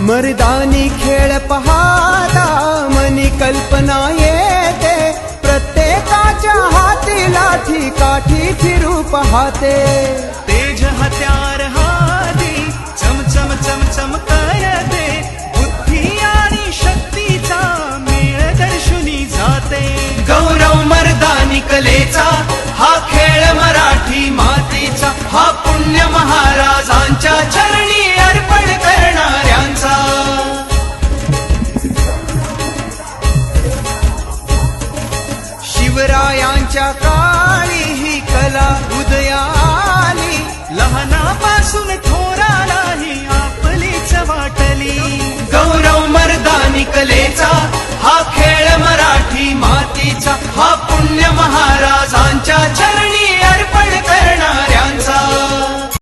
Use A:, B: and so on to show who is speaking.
A: मर्दानी खेळ पहाता मनी कल्पना येते. प्रत्येकाच्या हाती लाठी काठी फिरू पाहते.
B: तेज हत्यार हाती चम चम चम चम करते. बुद्धी आणि शक्तीचा मेळ दर्शुनी जाते.
A: गौरव मर्दानी कलेचा हा खेळ मराठी मा शिवरायांच्या काळी ही कला उदया आली
B: लहानापासून थोरालाही आपलीच वाटली.
A: गौरव मर्दानी कलेचा हा खेळ मराठी मातीचा हा पुण्य महाराजांच्या